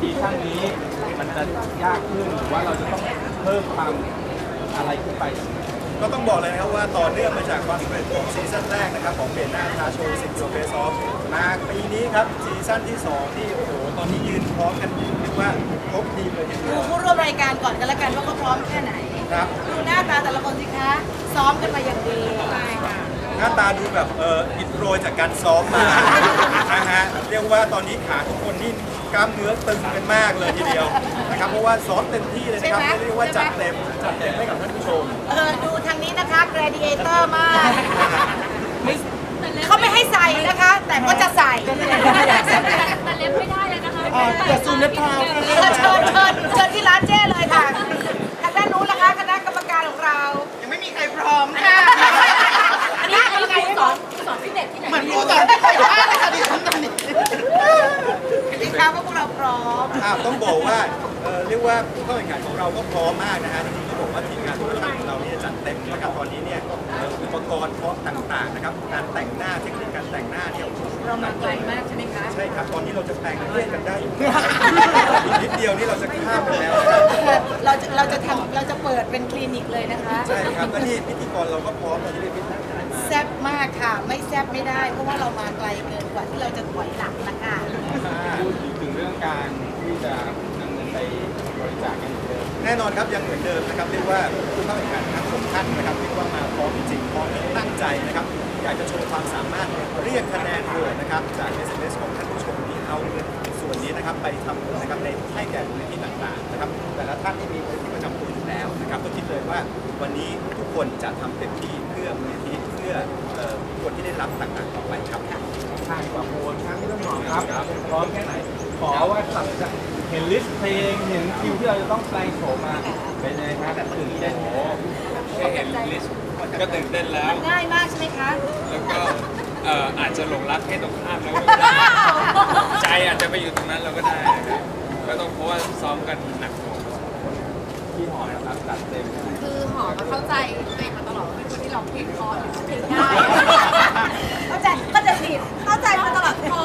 ซีซั่นนี้ มันจะยากขึ้นหรือว่าเราจะต้องเพิ่มความอะไรขึ้นไป ก็ต้องบอกเลยนะครับว่าต่อเนื่องมาจากความสำเร็จของซีซั่นแรกนะครับของเปลี่ยนหน้าทาโชว์สิงโยเฟสอฟมาปีนี้ครับซีซั่นที่ 2 ที่โอ้โหตอนนี้ยืนพร้อมกันเรียกว่าครบทีมเลยทีเดีดูยวผู้ร่วมรายการก่อนกันแล้วกันว่าเขาพร้อมแค่ไหน ครับ ดูหน้าตาแต่ละคนสิคะซ้อมกันมาอย่างดีใช่ค่ะหน้าตาดูแบบเอออิดโรยจากการซ้อมมา นะฮะเรียกว่าตอนนี้ขาทุกคนนี่ กล้ามเนื้อตึงกันมากเลยทีเดียวนะครับเพราะว่าซ้อมเต็มที่เลยนะครับเรียกว่าจัดเต็มจัดเต็มให้กับท่านผู้ชม เออดูทางนี้นะคะ gladiator มาก เขาไม่ให้ใส่นะคะ แต่ก็จะใส่แต่เล็บไม่ได้เลยนะคะอย่าซูมเล็บเท้าเชิญเชิญเชิญเชิญที่ร้านเจ้เลยค่ะทางด้านนู้นนะคะคณะกรรมการของเรา ยังไม่มีใครพร้อมค่ะอันนี้กรรมการไม่บอกสอนฟิตเนสที่ไหนเหมือนครูสอนไม่ค่อยว่าเลยค่ะดิฉันตอนนี้ สิคะว่า พวกเราพร้อมอ่าต้องบอกว่าเอ่อเรียกว่าผู้เข้าแข่งขันของเราก็พร้อมมากนะฮะจริงๆต้องบอกว่าทีมงานทุกท่านของเราเนี่ยจัดเต็มนะครับตอนนี้เนี่ยเอ่ออุปกรณ์พร้อมต่างๆนะครับการแต่งหน้าเทคนิคการแต่งหน้าเนี่ยเรามาไกลมากใช่ไหมคะใช่ครับตอนนี้เราจะแต่งเรื่องกันได้อยู่อีกนิดเดียวนี่เราจะข้ามไปแล้วนะครับเราจะเราจะทำเราจะเปิดเป็นคลินิกเลยนะคะใช่ครับแล้วนี่พิธีกรเราก็พร้อมตอนนี้เป็นพิธีกร แซบมากค่ะ ไม่แซบไม่ได้ เพราะว่าเรามาไกล แน่นอนครับยังเหมือนเดิมนะครับเรียกว่าผู้เข้าแข่งขันทั้งสองท่านนะครับเรียกว่ามาพร้อมจริงๆพร้อมที่ตั้งใจนะครับอยากจะโชว์ความสามารถเรียกคะแนนโหวตนะครับจาก SMS ของท่านผู้ชมที่เอาเงินส่วนนี้นะครับไปทำบุญนะครับในให้แก่มูลนิธิต่างๆนะครับแต่ละท่านที่มีมูลนิธิประจำตัวอยู่แล้วนะครับก็คิดเลยว่าวันนี้ทุกคนจะทำเต็มที่เพื่อมูลนิธิเพื่อเอ่อคนที่ได้รับต่างๆต่อไปครับ ทางประมูลครั้งที่ต้องหมอครับพร้อมแค่ไหนขอว่าหลังจาก เห็นลิสต์เพลง เห็นคิวที่เราจะต้องแปลงโฉมมาเป็นยังไงครับตื่นเต้นโอ้แค่เห็นลิสต์ก็ตื่นเต้นแล้วมันง่ายมากใช่ไหมคะ แล้วก็เอ่ออาจจะหลงรักเพศตรงข้ามแล้วก็ได้ ใจอาจจะไปอยู่ตรงนั้นเราก็ได้นะครับก็ต้องเพราะว่าซ้อมกันหนักหน่วงพี่หอยนะครับจัดเต็มคือหอมาเข้าใจตัวเองมาตลอดว่าเป็นคนที่ร้องเพลงเพราะหรือเพลงง่ายเข้าใจเข้าใจผิดเข้าใจมาตลอดพอ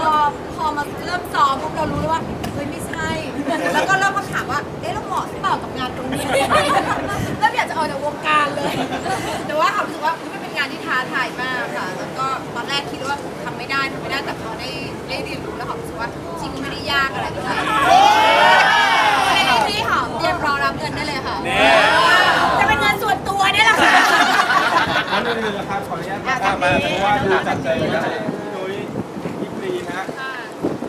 ครับขออนุญาตอะตามมาทางนี้เพราะว่าดูจัดเต็มนะพี่นุ้ยพี่กรีนนะ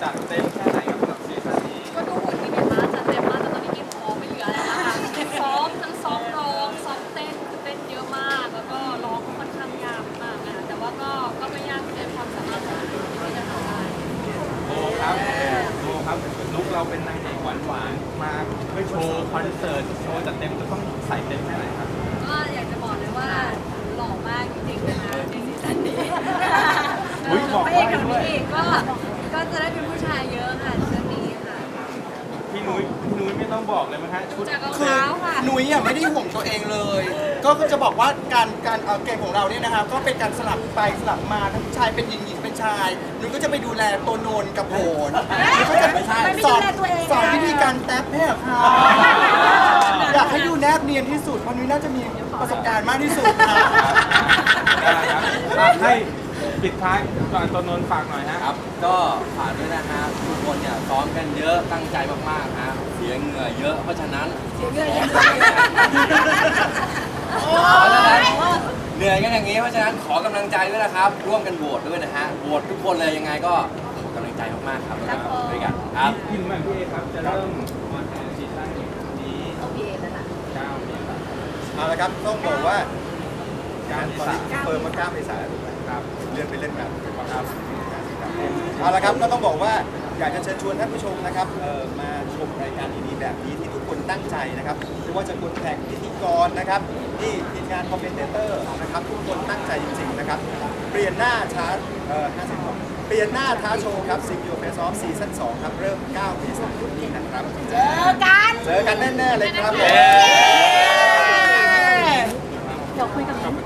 จัดเต็มแค่ไหนครับสำหรับซีซั่นนี้ก็ดูหุ่นดีเนี่ยมาจัดเต็มมากแต่ตอนนี้กินพอไม่เหลือแล้วนะคะซ้อมทั้งซ้อมร้องซ้อมเต้นคือเต้นเยอะมาก แล้วก็ร้องก็ค่อนข้างยากมากนะคะแต่ว่าก็ก็ไม่ยากเกินความสามารถของเราที่จะทำได้โอ้ครับโอ้ครับลุกเราเป็นนางเอกหวานหวานๆมาเพื่อโชว์คอนเสิร์ตโชว์จัดเต็มจะต้องใส่เต็มแค่ไหนครับ จริงๆนะคะในซีซั่นนี้อุ๊ยบอกได้ด้วยก็ก็จะได้เป็นผู้ชายเยอะค่ะซีซั่นนี้ค่ะพี่นุ้ยพี่นุ้ยไม่ต้องบอกเลยมั้ยฮะชุด จากรองคือเท้าค่ะ หนุยอะไม่ได้ห่วงตัวเองเลย ก็จะบอกว่าการการเอ่อเกมของเราเนี่ยนะครับก็เป็นการสลับไปสลับมาทั้งชายเป็นหญิงหญิงเป็นชายหนุยก็จะไปดูแลตัวโนนกับโหนหนุยก็จะสอนสอนวิธีการแท็บให้กับเขาอยากให้ดูแนบเนียนที่สุดเพราะหนุยน่าจะมีประสบการณ์มากที่สุดนะได้ครับอะ ให้ปิดท้ายก่อนตัวนนท์ฝากหน่อยฮะ ครับ ก็ฝากด้วยนะฮะทุกคนเนี่ยซ้อมกันเยอะตั้งใจมากๆฮะเสียเหงื่อเยอะเพราะฉะนั้นเหนื่อยกันอย่างนี้เพราะฉะนั้นขอกำลังใจด้วยนะครับ ร่วมกันโหวตด้วยนะฮะโหวตทุกคนเลยยังไงก็ขอกำลังใจมากๆครับแล้วก็ด้วยกันครับพี่หนุ่มพี่เอครับจะเริ่มออนแอร์ซีซั่นนี้โอเคแล้วนะ9เมษายนเอาละครับต้องบอกว่า9เมตอนษานี้ยนเฟิร์มมา9เมษายนถูกไหม ครับเลื่อนไปเล่นงานครับเอาละครับก็ต้องบอกว่าอยากจะเชิญชวนท่านผู้ชมนะครับเอ่อมาชมรายการดีๆแบบนี้ที่ทุกคนตั้งใจนะครับไม่ว่าจะคนแข่งพิธีกรนะครับที่ทีมงานคอมเมนเตอร์นะครับทุกคนตั้งใจจริงๆนะครับเปลี่ยนหน้าชาร์จเอ่อ52เปลี่ยนหน้าท้าโชว์ครับซิง o ูเฟสออฟซีซั่น2ครับเริ่ม9เมษายนนี้นะครับเจอกันเจอกันแน่ๆเลยครับ เดี๋ยวคุยกับมิ้นท์ไอ้มิ้นท์มัน